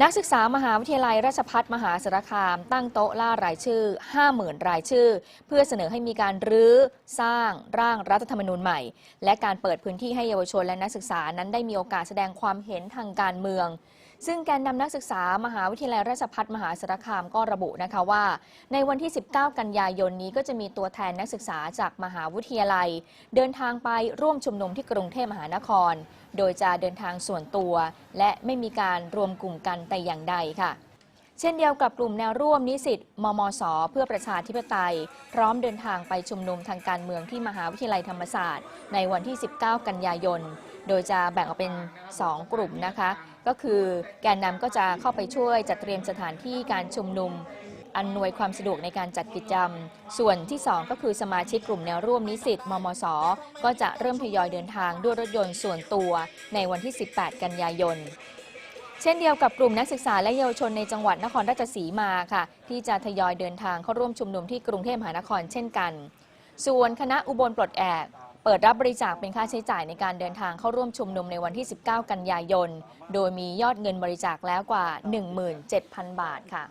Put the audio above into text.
นักศึกษามหาวิทยาลัยราชพัฒมหาสารคาม ตั้งโต๊ะล่ารายชื่อ 50,000 รายชื่อ เพื่อเสนอให้มีการรื้อสร้างร่างรัฐธรรมนูญใหม่ และการเปิดพื้นที่ให้เยาวชนและนักศึกษานั้นได้มีโอกาสแสดงความเห็นทางการเมือง ซึ่งแกนนำนักศึกษามหาวิทยาลัยราชภัฏมหาสารคามก็ระบุนะคะว่า ในวันที่ 19 กันยายนนี้ก็จะมีตัวแทนนักศึกษาจากมหาวิทยาลัย เดินทางไปร่วมชุมนุมที่กรุงเทพมหานคร โดยจะเดินทางส่วนตัว และไม่มีการรวมกลุ่มกันแต่อย่างใดค่ะ เช่นเดียวกับกลุ่มแนวร่วมนิสิตมมส เพื่อประชาธิปไตย พร้อมเดินทางไปชุมนุมทางการเมืองที่มหาวิทยาลัยธรรมศาสตร์ ในวันที่ 19 กันยายน โดยจะแบ่งออกเป็น 2 กลุ่มนะคะ ก็คือแกนนำก็จะเข้าไปช่วยจัดเตรียมสถานที่การชุมนุมอำนวยความสะดวกในการจัดกิจกรรม ส่วนที่ 2 ก็คือสมาชิกกลุ่มแนวร่วมนิสิต มมส ก็จะเริ่มทยอยเดินทางด้วยรถยนต์ส่วนตัวในวันที่ 18 กันยายน เช่นเดียวกับกลุ่มนักศึกษาและเยาวชนในจังหวัดนครราชสีมาค่ะ ที่จะทยอยเดินทางเข้าร่วมชุมนุมที่กรุงเทพมหานครเช่นกัน ส่วนคณะอุบลปลดแอกเปิดรับบริจาคเป็นค่าใช้จ่ายในการเดินทางเข้าร่วมชุมนุมในวันที่ 19 กันยายน โดยมียอดเงินบริจาคแล้วกว่า 17,000 บาทค่ะ